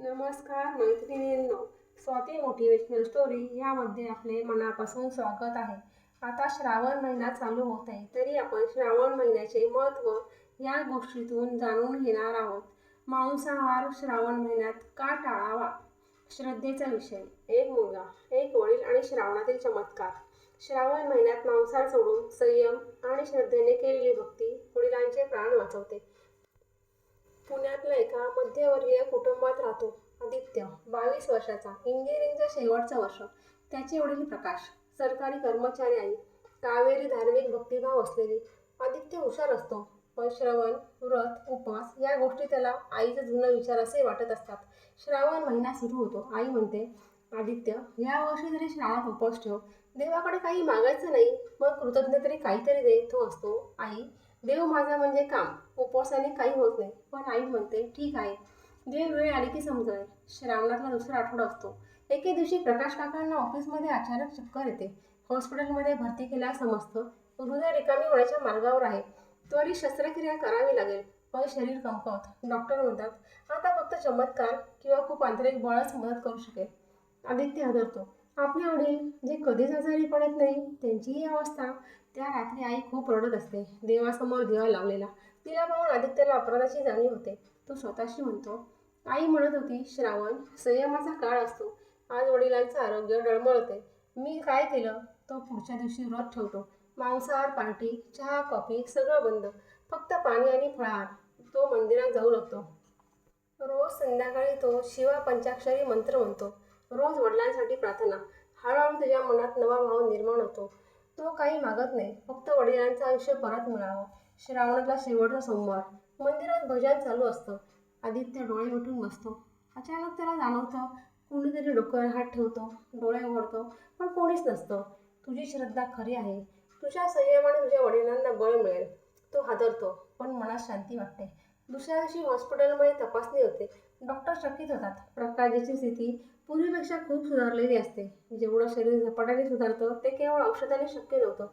नमस्कार मैत्रिणींनो. Swati motivational story यामध्ये आपले मनापासून स्वागत आहे. आता श्रावण महिना चालू होत आहे तरी आपण श्रावण महिन्याचे महत्त्व या गोष्टीतून जाणून घेणार आहोत. मांसाहार श्रावण महिन्यात का टाळावा? श्रद्धेचा विषय. एक मुलगा एक वडील आणि श्रावणातील चमत्कार. श्रावण महिन्यात मांसाहार सोडून संयम आणि श्रद्धेने केलेली भक्ती वडिलांचे प्राण वाचवते. पुण्यातल्या एका मध्यवर्गीय कुटुंबात राहतो आदित्य बावीस वर्षाचा इंजिनिअरिंगचं शेवटचं वर्ष. त्याचे वडील प्रकाश सरकारी कर्मचारी आहे कावेरी धार्मिक भक्तिभाव असलेली आदित्य हुशार असतो. पण श्रवण व्रत उपवास या गोष्टी त्याला आईचं जुनं विचार असे वाटत असतात. श्रावण महिना सुरू होतो. आई म्हणते आदित्य या वर्षी तरी श्रावणात उपवास ठेव. देवाकडे काही मागायचं नाही मग कृतज्ञ तरी काहीतरी दे तो असतो. आई देव माझा म्हणजे काम. उपवासाने काही होत नाही. पण आई म्हणते ठीक आहे. देव वेळ आली की समजेल श्रावणातला दुसरा आठवडा असतो. एके दिवशी प्रकाश काकांना ऑफिसमध्ये अचानक चक्कर येते. हॉस्पिटलमध्ये भरती केल्या समजतं हृदय रिकामी होण्याच्या मार्गावर आहे. त्वरित शस्त्रक्रिया करावी लागेल. पण शरीर कमकवत डॉक्टर म्हणतात आता फक्त चमत्कार किंवा खूप आंतरिक बळच मदत करू शकेल. आदित्य हादरतो. आपले वडील जे कधीच आजारी पडत नाही त्यांची ही अवस्था. त्या रात्री आई खूप रडत असते. देवासमोर दिवा लावलेला. तिला पाहून आदित्यला अपराधाची जाणीव होते. तो स्वतःशी म्हणतो आई म्हणत होती श्रावण संयमाचा काळ असतो. आज वडिलांचं आरोग्य डळमळते. मी काय केलं? तो पुढच्या दिवशी व्रत ठेवतो. मांसाहार पार्टी चहा कॉफी सगळं बंद. फक्त पाणी आणि फळाहार. तो मंदिरात जाऊ लागतो. रोज संध्याकाळी तो शिवा पंचाक्षरी मंत्र म्हणतो. रोज वडिलांसाठी प्रार्थना. हळूहळू त्याच्या मनात नवा भाव निर्माण होतो. तो काही मागत नाही. फक्त वडिलांचं आयुष्य परत मिळावं. श्रावणातला शेवटचा सोमवार. मंदिरात भजन चालू असतं. आदित्य डोळे मिठून बसतो. अचानक त्याला जाणवतं कोणीतरी डोक्यावर हात ठेवतो डोळे उघडतो पण कोणीच नसतं. तुझी श्रद्धा खरी आहे. तुझ्या संयमाने तुझ्या वडिलांना बळ मिळेल. तो हादरतो पण मनात शांती वाटते. दुसऱ्या दिवशी हॉस्पिटलमध्ये तपासणी होते. डॉक्टर चकित होतात. प्रकाशाची स्थिती पूर्वीपेक्षा खूप सुधारलेली असते. जेवढं शरीर झपाट्याने सुधारतं ते केवळ औषधाने शक्य नव्हतं.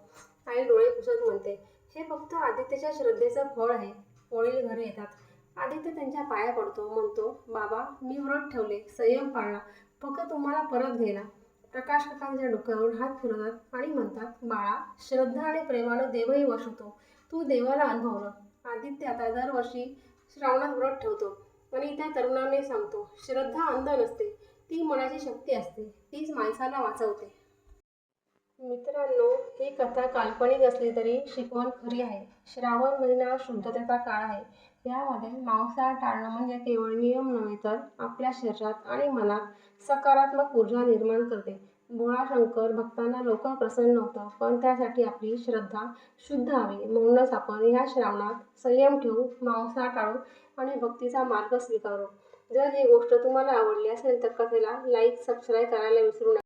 आई डोळे पुसत म्हणते हे फक्त आदित्यच्या श्रद्धेचं फळ आहे. वडील घरी येतात. आदित्य त्यांच्या पाया पडतो. म्हणतो बाबा मी व्रत ठेवले. संयम पाळला. फक्त तुम्हाला परत घेला प्रकाश काकांच्या डोक्यावर हात फिरवतात आणि म्हणतात बाळा श्रद्धा आणि प्रेमानं देवही वश होतो. तू देवाला अनुभवलं. आदित्य आता दरवर्षी श्रावणात व्रत ठेवतो आणि त्या तरुणाने सांगतो श्रद्धा अंध नसते ती मनाची शक्ती असते तीच माणसाला वाचवते. मित्रांनो ही कथा काल्पनिक असली तरी शिकवण खरी आहे. श्रावण महिना शुद्धतेचा काळ आहे. यामध्ये मांसाहार टाळणं म्हणजे केवळ नियम नव्हे तर आपल्या शरीरात आणि मनात सकारात्मक ऊर्जा निर्माण करते. भोळाशंकर भक्तांना लवकर प्रसन्न होतं. पण त्यासाठी आपली श्रद्धा शुद्ध हवी. म्हणूनच आपण ह्या श्रावणात संयम ठेवू मांसा टाळू आणि भक्तीचा मार्ग स्वीकारू. जर ही गोष्ट तुम्हाला आवडली असेल तर कथेला लाईक सबस्क्राईब करायला विसरू नका.